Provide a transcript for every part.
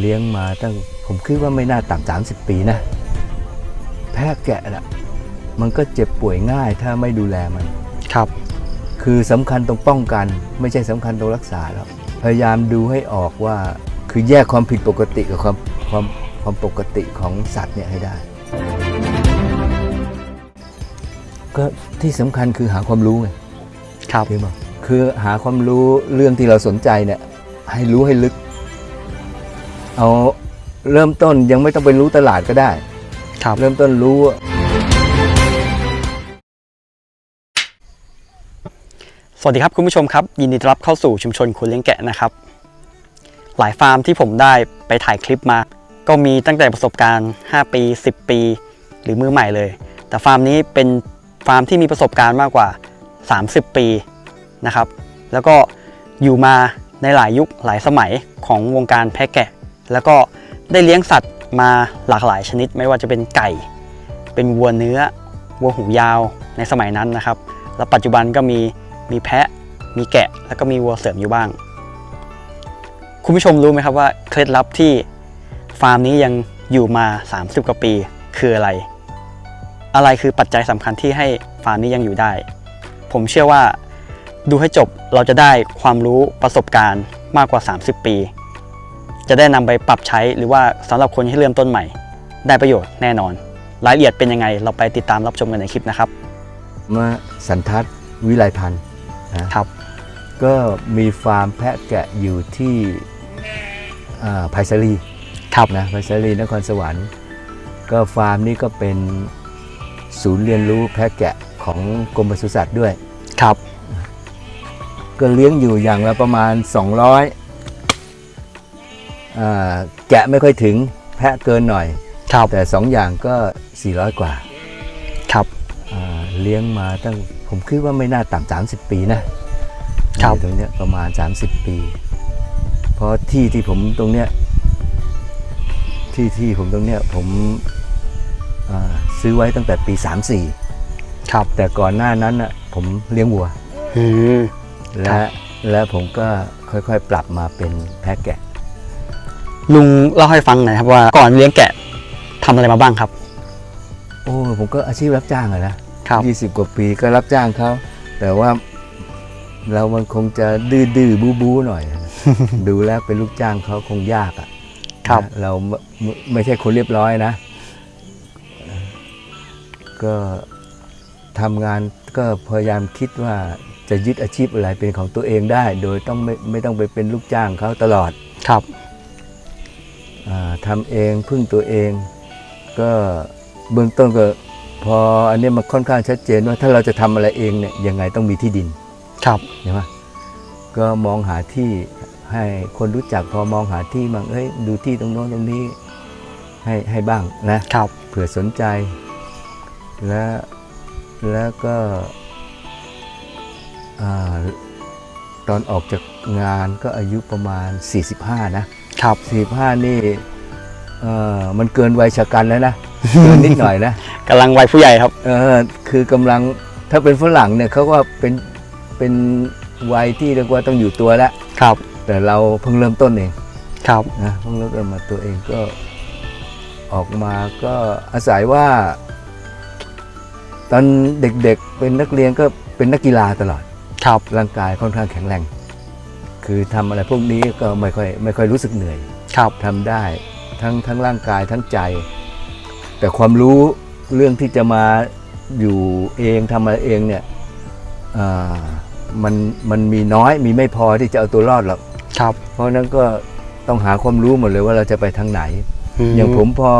เลี้ยงมาตั้งผมคิดว่าไม่น่าต่ำสามสิบปีนะ แพะแกะน่ะมันก็เจ็บป่วยง่ายถ้าไม่ดูแลมันครับ คือสำคัญตรงป้องกัน ไม่ใช่สำคัญตรงรักษาแล้วพยายามดูให้ออกว่าคือแยกความผิดปกติกับความความความปกติของสัตว์เนี่ยให้ได้ ก็ที่สำคัญคือหาความรู้ไงครับพี่บอกคือหาความรู้เรื่องที่เราสนใจเนี่ยให้รู้ให้ลึก เอาเริ่มต้นยังไม่ต้องไปรู้ตลาดก็ได้ ครับ เริ่มต้นรู้ สวัสดีครับคุณผู้ชมครับ ยินดีต้อนรับเข้าสู่ชุมชนคนเลี้ยงแกะนะครับ หลายฟาร์มที่ผมได้ไปถ่ายคลิปมา ก็มีตั้งแต่ประสบการณ์ 5 ปี 10 ปี หรือมือใหม่เลย แต่ฟาร์มนี้เป็นฟาร์มที่มีประสบการณ์มากกว่า 30 ปีนะครับ แล้วก็อยู่มาในหลายยุคหลายสมัยของวงการแพะแกะ แล้วก็ได้เลี้ยงสัตว์มาหลากหลายชนิด ไม่ว่าจะเป็นไก่ เป็นวัวเนื้อ วัวหูยาวในสมัยนั้นนะครับ แล้วปัจจุบันก็มีมีแพะ มีแกะ แล้วก็มีวัวเสริมอยู่บ้าง คุณผู้ชมรู้ไหมครับว่าเคล็ดลับที่ฟาร์มนี้ยังอยู่มา 30 กว่าปีคืออะไร อะไรคือปัจจัยสำคัญที่ให้ฟาร์มนี้ยังอยู่ได้ ผมเชื่อว่าดูให้จบเราจะได้ความรู้ประสบการณ์มากกว่า 30 ปี จะได้นำไปปรับใช้หรือว่าสำหรับคนที่เริ่มต้นใหม่ ได้ประโยชน์แน่นอน รายละเอียดเป็นยังไง เราไปติดตามรับชมกันในคลิปนะครับมาสันทัศน์วิไลพันธ์นะครับ ก็มีฟาร์มแพะแกะอยู่ที่อ่าไผ่สาลีครับนะไผ่สาลีนครสวรรค์ ก็ฟาร์มนี้ก็เป็นศูนย์เรียนรู้แพะแกะของกรมปศุสัตว์ด้วยครับ ก็เลี้ยงอยู่อย่างละประมาณ 200อ่า แกะไม่ค่อยถึงแพะเกินหน่อยครับแต่2อย่างก็ 400 กว่าครับอ่าเลี้ยงมาตั้งผมคิดว่าไม่น่าต่ำสามสิบปีนะครับอยู่ตรงเนี้ยประมาณ 30 ปี เพราะที่ที่ผมตรงเนี้ยที่ที่ผมตรงเนี้ยผมอ่าซื้อไว้ตั้งแต่ปี 34 ครับ แต่ก่อนหน้านั้นน่ะผมเลี้ยงวัวอืมและและผมก็ค่อยๆ ปรับมาเป็นแพะแกะ ลุงเล่าให้ฟังหน่อยครับว่าก่อนเลี้ยงแกะทำอะไรมาบ้างครับ โอ้ผมก็อาชีพรับจ้างอะนะครับ ยี่สิบกว่าปีก็รับจ้างเขาแต่ว่าเรามันคงจะดื้อดื้อบูบูหน่อยดูแล้วเป็นลูกจ้างเขาคงยากอะครับ นะเราไม่ไม่ไม่ใช่คนเรียบร้อยนะ ก็ทำงานก็พยายามคิดว่าจะยึดอาชีพอะไรเป็นของตัวเองได้ โดยต้องไม่ไม่ต้องไปเป็นลูกจ้างเขาตลอด ครับอา ทำเองพึ่งตัวเอง ก็เบื้องต้นก็พออันนี้มันค่อนข้างชัดเจนว่าถ้าเราจะทำอะไรเองเนี่ยยังไงต้องมีที่ดินครับใช่ไหมก็มองหาที่ให้คนรู้จักพอมองหาที่บางเอ้ยดูที่ตรงโน้นตรงนี้ให้ให้บ้างนะครับเผื่อสนใจ และแล้วก็อ่าตอนออกจากงานก็อายุประมาณ 45 นะ ครับสี่ห้านี่เออมันเกินวัยชะกันแล้วนะ เกินนิดหน่อยนะกำลังวัยผู้ใหญ่ครับ เออคือกำลังถ้าเป็นฝรั่งเนี่ยเขาก็เป็นเป็นวัยที่เรียกว่าต้องอยู่ตัวแล้ว ครับ แต่เราเพิ่งเริ่มต้นเองครับ นะเพิ่งเริ่มต้นมาตัวเองก็ออกมาก็อาศัยว่า ตอนเด็กๆเป็นนักเรียนก็เป็นนักกีฬาตลอด ครับ ร่างกายค่อนข้างแข็งแรง คือทำอะไรพวกนี้ก็ไม่ค่อยไม่ค่อยรู้สึกเหนื่อยครับทำได้ทั้งทั้งร่างกายทั้งใจ แต่ความรู้เรื่องที่จะมาอยู่เองทำอะไรเองเนี่ยอ่ามันมันมีน้อยมีไม่พอที่จะเอาตัวรอดหรอกครับ เพราะฉะนั้นก็ต้องหาความรู้หมดเลยว่าเราจะไปทางไหน อย่างผมพอ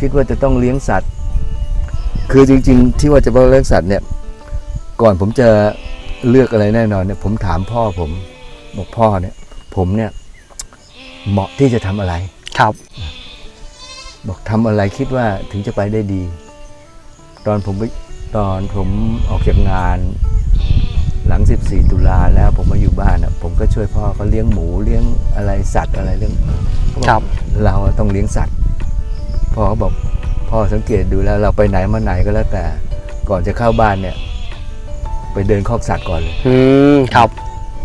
คิดว่าจะต้องเลี้ยงสัตว์ คือจริง ๆ ที่ว่าจะไปเลี้ยงสัตว์เนี่ย ก่อนผมจะเลือกอะไรแน่นอนเนี่ยผมถามพ่อผม บอกพ่อเนี่ย ผมเนี่ย เหมาะที่จะทำอะไร ครับ บอกทำอะไรคิดว่าถึงจะไปได้ดี ตอนผมไปตอนผมออกจากงาน หลัง 14 ตุลาแล้วผมมาอยู่บ้านอะ ผมก็ช่วยพ่อเขาเลี้ยงหมูเลี้ยงอะไรสัตว์อะไรเรื่องเขาอกครับ เราต้องเลี้ยงสัตว์พ่อเขาบอกพ่อสังเกตดูแล้ว เราไปไหนมาไหนก็แล้วแต่ ก่อนจะเข้าบ้านเนี่ย ไปเดินคอกสัตว์ก่อนเลย อืมครับ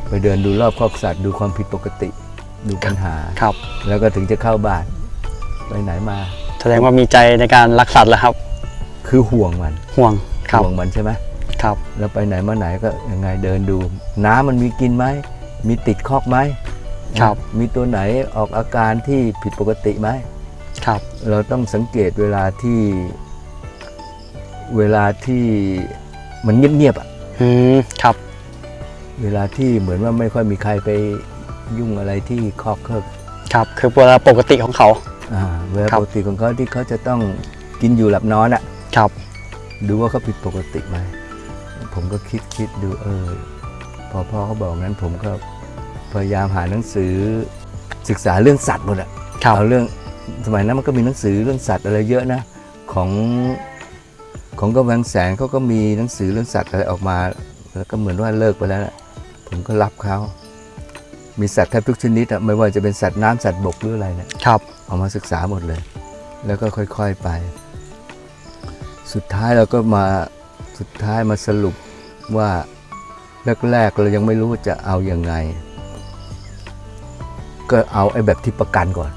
ไปเดินดูรอบคอกสัตว์ดูความผิดปกติ ดูปัญหา ครับ แล้วก็ถึงจะเข้าบ้านไปไหนมา แสดงว่ามีใจในการรักสัตว์แล้วครับ คือห่วงมันห่วงครับห่วงมันใช่ไหมครับ แล้วไปไหนมาไหนก็ยังไงเดินดู น้ำมันมีกินไหมมีติดคอกไหมครับ มีตัวไหนออกอาการที่ผิดปกติไหมครับ เราต้องสังเกตเวลาที่เวลาที่มันเงียบๆอะอืมครับ เวลาที่เหมือนว่าไม่ค่อยมีใครไปยุ่งอะไรที่คอกเคิกครับ คือเวลาปกติของเขา อ่าเวลาครับ ปกติของเขาที่เขาจะต้องกินอยู่หลับนอนอะครับ ดูว่าเขาผิดปกติไหม ผมก็คิดคิดดูเออ พอพ่อเขาบอกงั้นผมก็พยายามหาหนังสือศึกษาเรื่องสัตว์หมดอะครับ เอาเรื่องสมัยนั้นมันก็มีหนังสือเรื่องสัตว์อะไรเยอะนะ ของของกำแพงแสนเขาก็มีหนังสือเรื่องสัตว์อะไรออกมา แล้วก็เหมือนว่าเลิกไปแล้วนะ ผมก็รับเขา มีสัตว์แทบทุกชนิดอะไม่ว่าจะเป็นสัตว์น้ำสัตว์บกหรืออะไรเนี่ยครับเอามาศึกษาหมดเลย แล้วก็ค่อยๆไป สุดท้ายเราก็มาสุดท้ายมาสรุปว่าแรกๆเรายังไม่รู้ว่าจะเอาอยัางไง ก็เอาไอ้แบบที่ประกันก่อน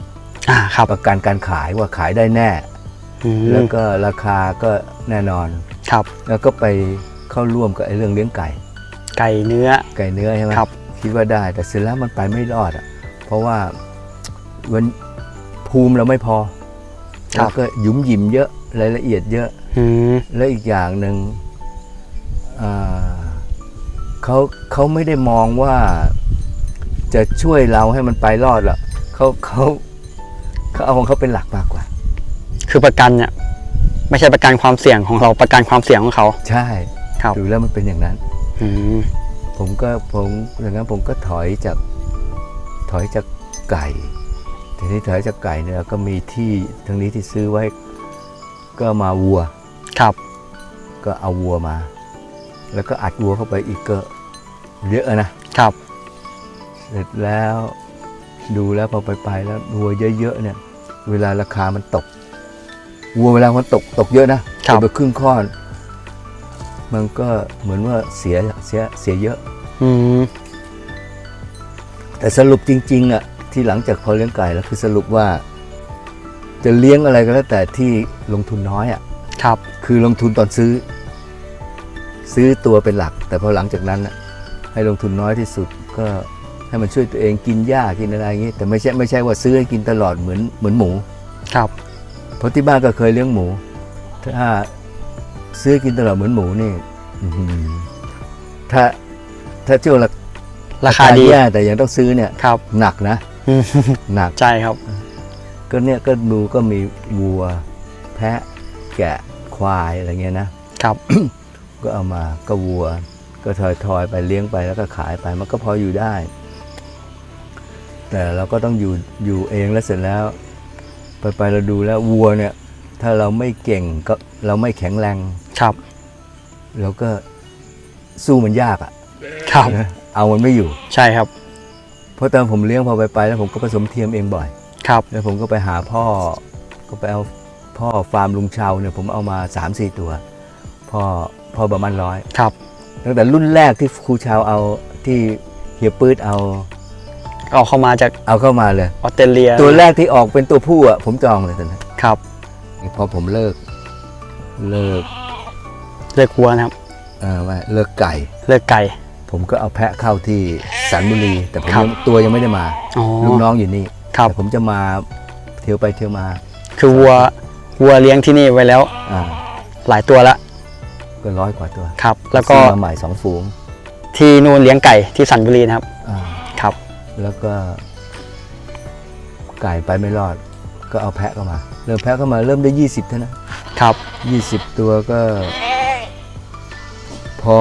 อ่าครับประกันการขายว่าขายได้แน่อืมแล้วก็ราคาก็แน่นอน ครับ แล้วก็ไปเข้าร่วมกับไอ้เรื่องเลี้ยงไก่ ไก่เนื้อ ไก่เนื้อใช่ไหมครับ คิดว่าได้ แต่เสร็จแล้วมันไปไม่รอดอะ เพราะว่าวันภูมิเราไม่พอครัแล้บวก็หยุมหยิมเยอะรายละเอียดเยอะอืมและอีกอย่างหนึ่งอ่าเขาเขาไม่ได้มองว่าจะช่วยเราให้มันไปรอดหรอกเขาเขาเขาเอาของเขาเป็นหลักมากกว่า คือประกันเนี่ยไม่ใช่ประกันความเสี่ยงของเราประกันความเสี่ยงของเขา ใช่ครับดูแล้วมันเป็นอย่างนั้นอืม ผมก็ผมอย่างนั้นผมก็ถอยจากถอยจากไก่ทีนี้ถอยจากไก่เนี่ยก็มีที่ทางนี้ที่ซื้อไว้ก็มาวัวครับ ก็เอาวัวมา แล้วก็อัดวัวเข้าไปอีกก็เยอะนะครับ เสร็จแล้วดูแล้วพอไปไปๆแล้ววัวเยอะๆเนี่ย เวลาราคามันตกวัวเวลามันตกตกเยอะนะครับตกไปครึ่งข้อน มันก็เหมือนว่าเสียเสียเสียเยอะ อืมแต่สรุปจริง ๆ อะ ที่หลังจากพอเลี้ยงไก่แล้วคือสรุปว่า จะเลี้ยงอะไรก็แล้วแต่ที่ลงทุนน้อยอะ ครับ คือลงทุนตอนซื้อ ซื้อตัวเป็นหลัก แต่พอหลังจากนั้นน่ะให้ลงทุนน้อยที่สุดก็ให้มันช่วยตัวเองกินหญ้ากินอะไรอย่างนี้ แต่ไม่ใช่ไม่ใช่ว่าซื้อให้กินตลอดเหมือนเหมือนหมู ครับ เพราะที่บ้านก็เคยเลี้ยงหมู ถ้า ซื้อกินตลอดเหมือนหมูนี่อื้อหือถ้าถ้าเจ้าราราคาดีแย่แต่ยังต้องซื้อเนี่ยครับหนักนะอืมหนักใช่ครับ ก็เนี่ยก็ดูก็มีวัว แพะแกะควายอะไรเงี้ยนะครับ ก็เอามาก็วัว ก็ทอยทอยๆไปเลี้ยงไปแล้วก็ขายไปมันก็พออยู่ได้ แต่เราก็ต้องอยู่อยู่เองแล้วเสร็จแล้ว ไปไปเราดูแล้ววัวเนี่ย ถ้าเราไม่เก่งก็เราไม่แข็งแรง ครับเราก็สู้มันยากอะครับ่ะเอามันไม่อยู่ ใช่ครับ เพราะตอนผมเลี้ยงพอไปไปแล้วผมก็ผสมเทียมเองบ่อย ครับ แล้วผมก็ไปหาพ่อ ก็ไปเอาพ่อฟาร์มลุงเชาเนี่ยผมเอามา3ามสี่ตัว พ่อพ่อประมาณร้อย ครับ ตั้งแต่รุ่นแรกที่ครูเชาเอาที่เฮียปื๊ดเอาเอาเข้ามาจากเอาเข้ามาเลย ออสเตรเลียตัวแรกที่ออกเป็นตัวผู้อะผมจองเลยตอนนั้นครับ พอผมเลิก เลิก เลือกวัวนะครับเออไม่เลิกไก่ เลือกไก่ ผมก็เอาแพะเข้าที่สันบุรี แต่ผมครับยังตัวยังไม่ได้มาอ๋อลูกน้องอยู่นี่ครับ แต่ผมจะมาเที่ยวไปเที่ยวมาคือวัววัวเลี้ยงที่นี่ไว้แล้ว อ่าหลายตัวแล้วก็ร้อยกว่าตัวครับ แล้วก็ซื้อมาใหม่สองฝูงที่นู่นเลี้ยงไก่ที่สันบุรีนะครับอ่าครับ แล้วก็ ไก่ไปไม่รอด ก็เอาแพะเข้ามา เริ่มแพะเข้ามาเริ่มได้20เท่านั้น ครับ 20 ตัวก็ พอ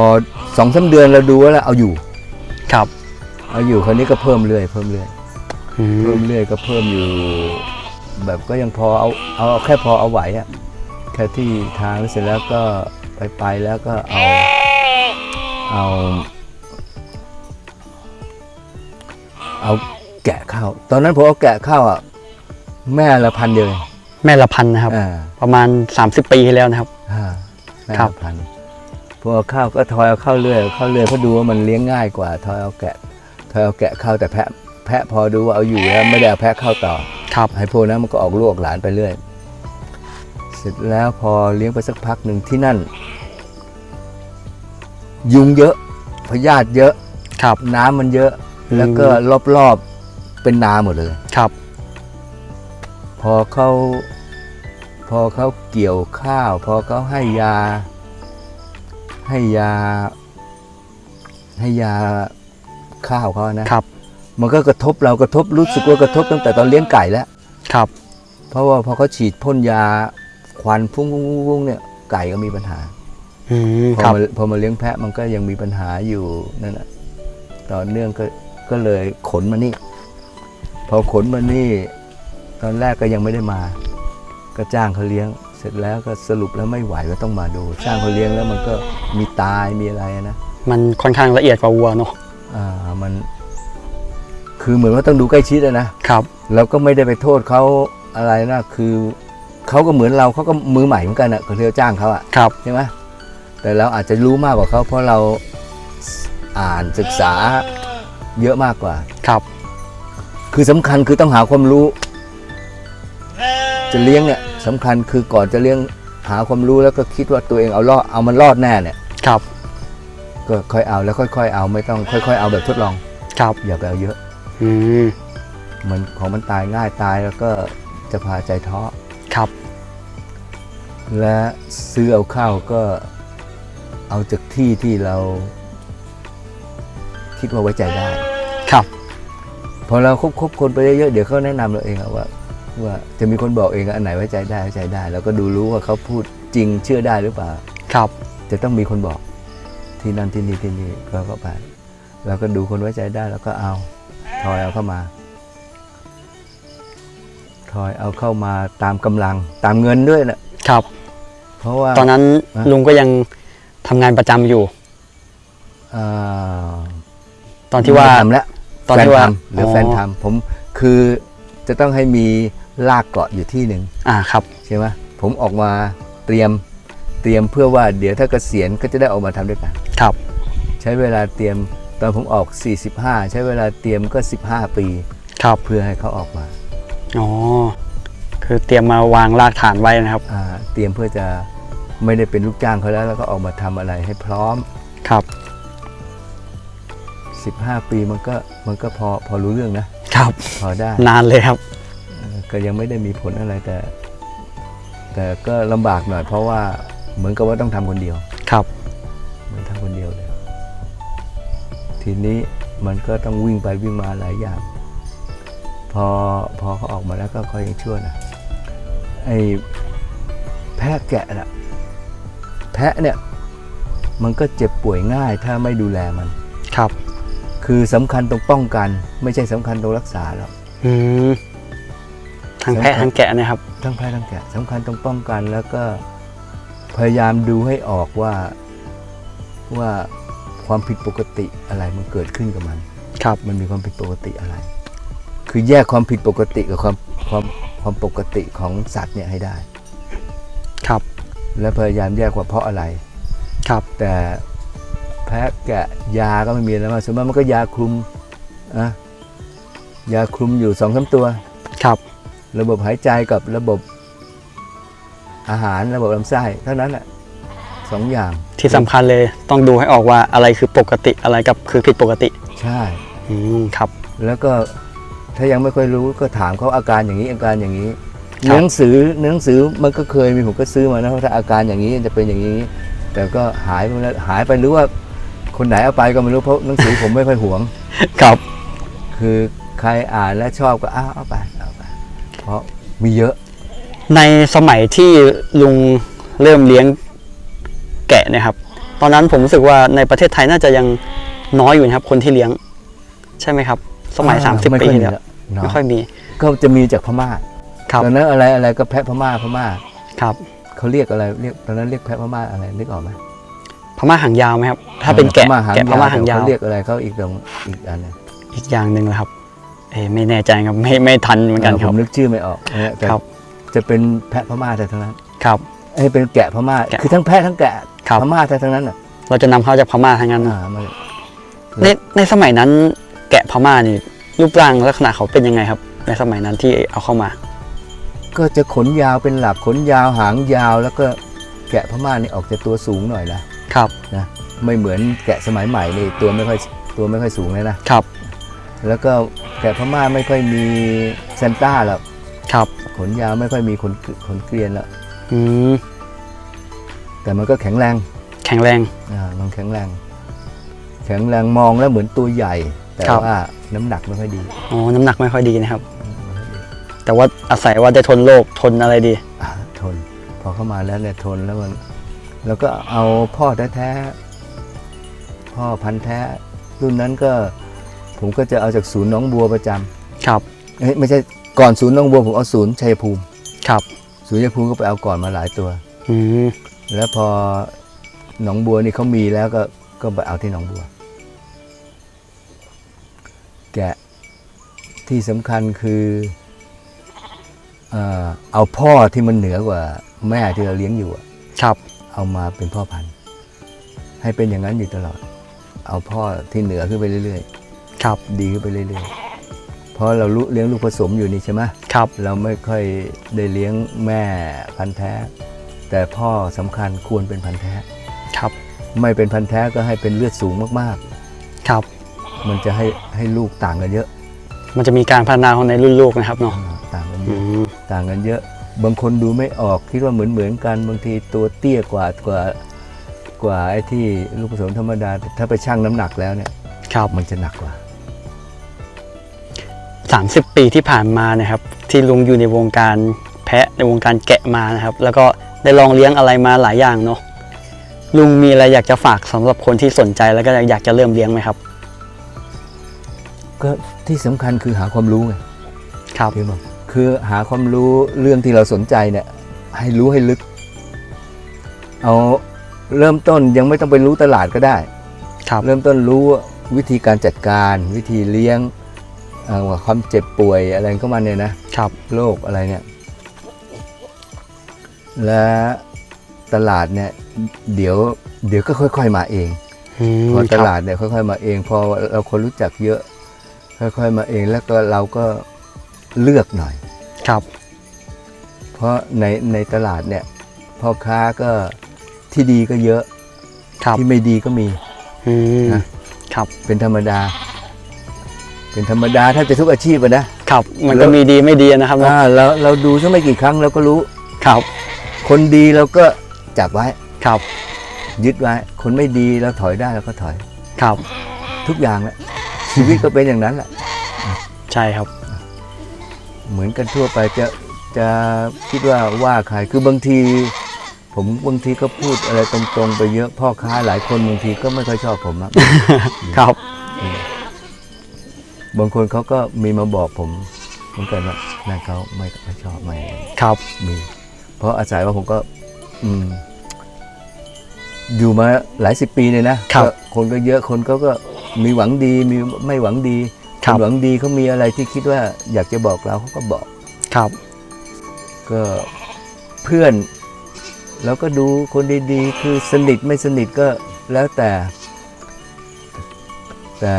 สองสาเดือนเราดูว่าแล้วเอาอยู่ ครับ เอาอยู่คราวนี้ก็เพิ่มเรื่อยเพิ่มเรื่อยอืเพิ่มมเรื่อยก็เพิ่มอยู่ แบบก็ยังพอเอาเอาแค่พอเอาไหวอะแค่ที่ทางเสร็จแล้วก็ไปไปแล้วก็เอาเอาเอาแกะข้าว ตอนนั้นผมเอาแกะข้าวอะแม่ละพันเดียวเองแม่ละพันนะครับอ่าประมาณ 30 ปีที่แล้วนะครับอ่าแม่ครับละพัน พอเอาข้าวก็ทอยเอาเข้าเรื่อยเอาเข้าเรื่อยเพราะดูว่ามันเลี้ยงง่ายกว่าทอยเอาแกะทอยเอาแกะเข้าแต่แพะแพะพอดูว่าเอาอยู่แล้วไม่ได้เอาแพะเข้าต่อครับไอ้พวกนั้นมันก็ออกลูกออกหลานไปเรื่อย เสร็จแล้วพอเลี้ยงไปสักพักหนึ่งที่นั่น ยุงเยอะพยาธิเยอะครับน้ำมันเยอะอืมแล้วก็รอบๆเป็นนาหมดเลยครับ พอเขาพอเขาเกี่ยวข้าว พอเขาให้ยา ให้ยา ให้ยาข้าวเขานะ ครับ มันก็กระทบเรากระทบรู้สึกว่ากระทบตั้งแต่ตอนเลี้ยงไก่แล้ว ครับ เพราะว่าพอเขาฉีดพ่นยาควันฟุ้งฟุ้งฟุ้งฟุ้งเนี่ย ไก่ก็มีปัญหาอืมพอครับมาพอมาเลี้ยงแพะมันก็ยังมีปัญหาอยู่นั่นแหละต่อเนื่องก็ก็เลยขนมานี่ พอขนมานี่ ตอนแรกก็ยังไม่ได้มา ก็จ้างเขาเลี้ยง เสร็จแล้วก็สรุปแล้วไม่ไหวก็ต้องมาดูจ้างเขาเลี้ยงแล้วมันก็มีตายมีอะไรนะมันค่อนข้างละเอียดกว่าวัวเนาะอ่ามัน คือเหมือนว่าต้องดูใกล้ชิดอะนะครับเราก็ไม่ได้ไปโทษเขาอะไรนะคือเขาก็เหมือนเราเขาก็มือใหม่เหมือนกันอะก็เรียกจ้างเขาอะครับ ใช่ไหมแต่เราอาจจะรู้มากกว่าเขาเพราะเราอ่านศึกษาเยอะมากกว่า ครับ คือสำคัญคือต้องหาความรู้ จะเลี้ยงเนี่ย สำคัญคือก่อนจะเลี้ยงหาความรู้แล้วก็คิดว่าตัวเองเอารอดเอามันรอดแน่เนี่ยครับ ก็ค่อยเอาแล้วค่อย ๆ เอาไม่ต้องค่อย ๆ เอาแบบทดลองครับอย่าไปเอาเยอะ อืมมันของมันตายง่ายตายแล้วก็จะพาใจท้อครับ และซื้อเอาข้าวก็เอาจากที่ที่เรา คิดว่าไว้ใจได้ ครับ พอเราคบคบคนไปเยอะๆเดี๋ยวเขาแนะนำเราเองอะว่า ว่าจะมีคนบอกเองอะอันไหนไว้ใจได้ไว้ใจได้ แล้วก็ดูรู้ว่าเขาพูดจริงเชื่อได้หรือเปล่า ครับ จะต้องมีคนบอกที่นั่นที่นี่ที่นี่ก็ก็ไปเราก็ดูคนไว้ใจได้แล้วก็เอาทอยเอาเข้ามาทอยเอาเข้ามาตามกำลังตามเงินด้วยนะครับ เพราะว่าตอนนั้นฮะลุงก็ยังทำงานประจำอยู่อ่าตอนที่ว่าไม่ทำแล้วตอนที่ว่าแฟทำหรืออแฟนทำผมคือ จะต้องให้มีลากเกาะอยู่ที่หนึ่งอ่าครับใช่ไหมผมออกมาเตรียมเตรียมเพื่อว่าเดี๋ยวถ้าเกษียณก็จะได้ออกมาทำด้วยกันครับ ใช้เวลาเตรียมตอนผมออก 45 ใช้เวลาเตรียมก็ 15 ปีครับเพื่อให้เขาออกมาอ๋อคือเตรียมมาวางรากฐานไว้นะครับอ่าเตรียมเพื่อจะไม่ได้เป็นลูกจ้างเขาแล้วแล้วก็ออกมาทำอะไรให้พร้อมครับ 15 ปีมันก็มันก็พอพอรู้เรื่องนะครับ พอได้นานเลยครับ เอ่อก็ยังไม่ได้มีผลอะไรแต่ แต่ก็ลำบากหน่อยเพราะว่าเหมือนกับว่าต้องทำคนเดียว ครับเหมือนทำคนเดียวเลย ทีนี้มันก็ต้องวิ่งไปวิ่งมาหลายอย่าง พอพอเขาออกมาแล้วก็ค่อยยังชั่วนะไอ้แพะแกะน่ะ แพะเนี่ย มันก็เจ็บป่วยง่ายถ้าไม่ดูแลมัน ครับ คือสำคัญตรงป้องกัน ไม่ใช่สำคัญตรงรักษาหรอก อืมทั้งแพะสำคัญทั้งแกะเนะครับ ทั้งแพะทั้งแกะสำคัญตรงป้องกันแล้วก็พยายามดูให้ออกว่าว่าความผิดปกติอะไรมันเกิดขึ้นกับมัน ครับ มันมีความผิดปกติอะไร คือแยกความผิดปกติกับความความความปกติของสัตว์เนี่ยให้ได้ ครับ และพยายามแยกว่าเพราะอะไร ครับ แต่ แพะแกะยาก็ไม่มีแล้วมาส่วนมากมันก็ยาคลุมอะยาคลุมอยู่สองสามตัว ครับ ระบบหายใจกับระบบอาหารระบบลำไส้เท่านั้นแหละสองอย่างที่สำคัญเลยต้องดูให้ออกว่าอะไรคือปกติอะไรกับคือผิดปกติ ใช่ อืมครับ แล้วก็ถ้ายังไม่ค่อยรู้ก็ถามเขาอาการอย่างนี้อาการอย่างนี้ครับ หนังสือหนังสือมันก็เคยมีผมก็ซื้อมานะว่าถ้าอาการอย่างนี้จะเป็นอย่างนี้ แต่ก็หายไปแล้วหายไปหรือว่า คนไหนเอาไปก็ไม่รู้เพราะหนังสือผมไม่ค่อยหวง ครับ คือใครอ่านและชอบก็อ้าวเอาไปเอาไป เพราะมีเยอะในสมัยที่ลุงเริ่มเลี้ยงแกะเนะครับ ตอนนั้นผมรู้สึกว่าในประเทศไทยน่าจะยังน้อยอยู่นะครับ คนที่เลี้ยง ใช่ไหมครับ สมัยอ่า30ไม่ปีค่อยที่มีแล้วแล้วเนาะไม่ค่อยมี ก็จะมีจากพม่าครับตอนนั้นอะไรอะไรก็แพะพม่าพม่าครับเขาเรียกอะไรเรียกตอนนั้นเรียกแพะพม่าอะไรนึกออกไหม พม่าหางยาวไหมครับ ถ้าเป็นแกะพม่าหางแกะพยาวม่าหางยาวเขาเรียกอะไรเขาอีกตรงอีกอันหนึงอีกอย่างหนึ่งเลยครับ เอยไม่แน่ใจครับไม่ไม่ทันเหมือนกันคผรับมนึกชื่อไม่ออกนะฮะแต่ครับ จะเป็นแพะพม่าแต่ทั้งนั้นครับไอ้ยเป็นแกะพม่าแกะคือทั้งแพะทั้งแกะครับพม่าแต่ทั้งนั้นอะเราจะนำเข้าจากพม่าทั้งนั้นอ่ามาในในสมัยนั้น แกะพม่านี่รูปร่างลักษณะเขาเป็นยังไงครับ ในสมัยนั้นที่เอาเข้ามา ก็จะขนยาวเป็นหลักขนยาวหางยาวแล้วก็แกะพม่านี่ออกจะตัวสูงหน่อยนะ ครับนะไม่เหมือนแกะสมัยใหม่นี่ตัวไม่ค่อยตัวไม่ค่อยสูงเลยนะครับ แล้วก็แกะพม่าไม่ค่อยมีเซนต้าหรอกครับขนยาวไม่ค่อยมีขนขนเกลียนแล้วอืมแต่มันก็แข็งแรงแข็งแรงอ่ามันแข็งแรง แข็งแรงมองแล้วเหมือนตัวใหญ่ แต่ครับว่าน้ำหนักไม่ค่อยดีอ๋อน้ำหนักไม่ค่อยดีนะครับ แต่ว่าอาศัยว่าได้ทนโรคทนอะไรดีอ่าทน พอเข้ามาแล้วเนี่ยทนแล้วมัน แล้วก็เอาพ่อแท้ๆพ่อพันธุ์แท้ รุ่นนั้นก็ผมก็จะเอาจากศูนย์หน้องบัวประจำครับเอ้ยไม่ใช่ก่อนศูนย์หน้องบัวผมเอาศูนย์ชัยภูมิ ครับศูนย์ชัยภูมิก็ไปเอาก่อนมาหลายตัวอืมแล้วพอหนองบัวนี่เขามีแล้วก็ก็ไปเอาที่หนองบัว แกะที่สำคัญคือเอ่อเอาพ่อที่มันเหนือกว่าแม่ที่เราเลี้ยงอยู่อะครับ เอามาเป็นพ่อพันธุ์ให้เป็นอย่างนั้นอยู่ตลอด เอาพ่อที่เหนือขึ้นไปเรื่อยครับๆดีขึ้นไปเรื่อยๆ เพราะเรารู้เลี้ยงลูกผสมอยู่นี่ใช่ไหมครับ เราไม่ค่อยได้เลี้ยงแม่พันธุ์แท้ แต่พ่อสำคัญควรเป็นพันธุ์แท้ ครับไม่ไม่เป็นพันธุ์แท้ก็ให้เป็นเลือดสูงมากครับๆมันจะให้ให้ลูกต่างกันเยอะ มันจะมีการพัฒนาของในรุ่นลูกนะครับเนาะอ่าต่างกันเยอือะมต่างกันเยอะ บางคนดูไม่ออกคิดว่าเหมือนเหมือนกันบางทีตัวเตี้ยกว่ากว่ากว่าไอ้ที่ลูกผสมธรรมดา ถ้าไปชั่งน้ำหนักแล้วเนี่ยครับมันจะหนักกว่า 30 ปีที่ผ่านมานะครับ ที่ลุงอยู่ในวงการแพะในวงการแกะมานะครับ แล้วก็ได้ลองเลี้ยงอะไรมาหลายอย่างเนาะลุงมีอะไรอยากจะฝากสำหรับคนที่สนใจแล้วก็อยากจะเริ่มเลี้ยงไหมครับ ก็ที่สำคัญคือหาความรู้ไงครับที่บอก คือหาความรู้เรื่องที่เราสนใจเนี่ย ให้รู้ให้ลึก เอาเริ่มต้นยังไม่ต้องไปรู้ตลาดก็ได้ ครับเริ่มต้นรู้วิธีการจัดการ วิธีเลี้ยงเอ่อว่าความเจ็บป่วยอะไรเข้ามาเนี่ยนะครับโรคอะไรเนี่ย และตลาดเนี่ย เดี๋ยว เดี๋ยวก็ค่อย ๆมาเองอืมพอคตรับลาดเนี่ยค่อย ๆ มาเอง พอเราคนรู้จักเยอะ ค่อย ๆ มาเองแล้วก็เราก็เลือกหน่อย ครับ เพราะในในตลาดเนี่ยพ่อค้าก็ที่ดีก็เยอะครับที่ไม่ดีก็มีอืมนะครับเป็นธรรมดา เป็นธรรมดาถ้าจะทุกอาชีพอะนะครับ มันแล้ก็วมีดีไม่ดีนะครับเนาะอ่าเราเราดูสักไม่กี่ครั้งเราก็รู้ครับ คนดีเราก็จับไว้ครับ ยึดไว้ คนไม่ดีเราถอยได้เราก็ถอยครับ ทุกอย่างแหละชีวิตก็เป็นอย่างนั้นแหละใช่ครับ เหมือนกันทั่วไปจะจะคิดว่าว่าใครคือบางที ผมบางทีก็พูดอะไรตรงๆ ไปเยอะพ่อค้าหลายคนบางทีก็ไม่ค่อยชอบผมอะ ครับ บางคนเขาก็มีมาบอกผมเหมือนกันว่านั่นเขาไม่ไม่ชอบไม่ครับ มี เพราะอาศัยว่าผมก็ อืม อยู่มาหลายสิบปีเลยนะครับ ก็คนก็เยอะคนเขาก็มีหวังดีมีไม่หวังดี ครันบหวังดีเขามีอะไรที่คิดว่าอยากจะบอกเราเขาก็บอก ครับ ก็เพื่อนเราก็ดูคนดีๆ คือสนิทไม่สนิทก็แล้วแต่ แต่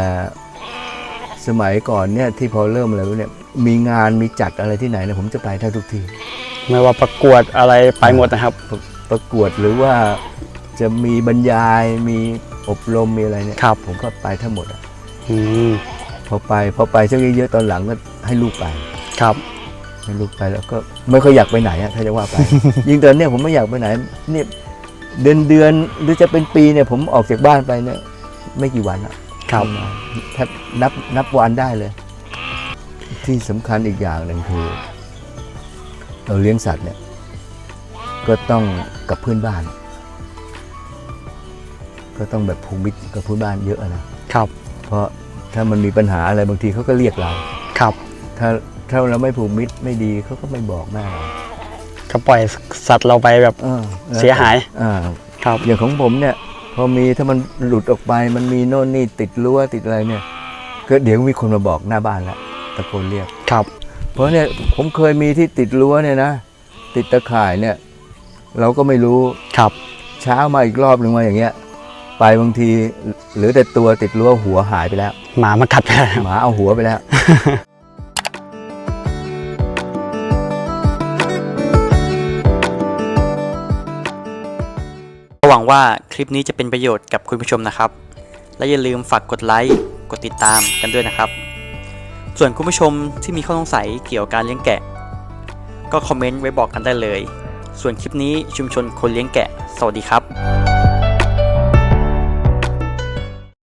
สมัยก่อนเนี่ยที่พอเริ่มอะไรพวกเนี่ยมีงานมีจัดอะไรที่ไหนเนี่ยผมจะไปแทบทุกทีไม่ว่าประกวดอะไรไปหมดนะครับ ประประกวดหรือว่าจะมีบรรยายมีอบรมมีอะไรเนี่ยครับ ผมก็ไปทั้งหมดอะอืมพ อไปพอไปช่วงเยอะๆตอนหลังก็ให้ลูกไปครับให้ลูกไปแล้วก็ไม่ค่อยอยากไปไหนอะถ้าจะว่าไป ยิ่งตอนเนี้ยผมไม่อยากไปไหนเนี่ยเดือนเดือนหรือจะเป็นปีเนี่ยผมออกจากบ้านไปเนี่ยไม่กี่วันอะครับแทบนับนับวันได้เลย ที่สำคัญอีกอย่างหนึ่งคือเราเลี้ยงสัตว์เนี่ย ก็ต้องกับเพื่อนบ้าน ก็ต้องแบบผูกมิตรกับเพื่อนบ้านเยอะนะครับ เพราะ ถ้ามันมีปัญหาอะไรบางทีเขาก็เรียกเรา ครับ ถ้าถ้าเราไม่ผูกมิตรไม่ดีเขาก็ไม่บอกแม่เราก็ปล่อยสัตว์เราไปแบบออเสียหาย อ่าครับ อย่างของผมเนี่ย พอมีถ้ามันหลุดออกไปมันมีโน่นนี่ติดรั้วติดอะไรเนี่ย ก็เดี๋ยวมีคนมาบอกหน้าบ้านแล้วตะโกนเรียก ครับ เพราะเนี่ยผมเคยมีที่ติดรั้วเนี่ยนะ ติดตะข่ายเนี่ย เราก็ไม่รู้ครับ เช้ามาอีกรอบหนึ่งมาอย่างเงี้ย ไปบางทีเหลือแต่ตัวติดรั้วหัวหายไปแล้ว หมามากัดไปแล้วหมาเอาหัวไปแล้ว หวังว่าคลิปนี้จะเป็นประโยชน์กับคุณผู้ชมนะครับ และอย่าลืมฝากกดไลค์กดติดตามกันด้วยนะครับ ส่วนคุณผู้ชมที่มีข้อสงสัยเกี่ยวกับการเลี้ยงแกะ ก็คอมเมนต์ไว้บอกกันได้เลย ส่วนคลิปนี้ชุมชนคนเลี้ยงแกะ สวัสดีครับ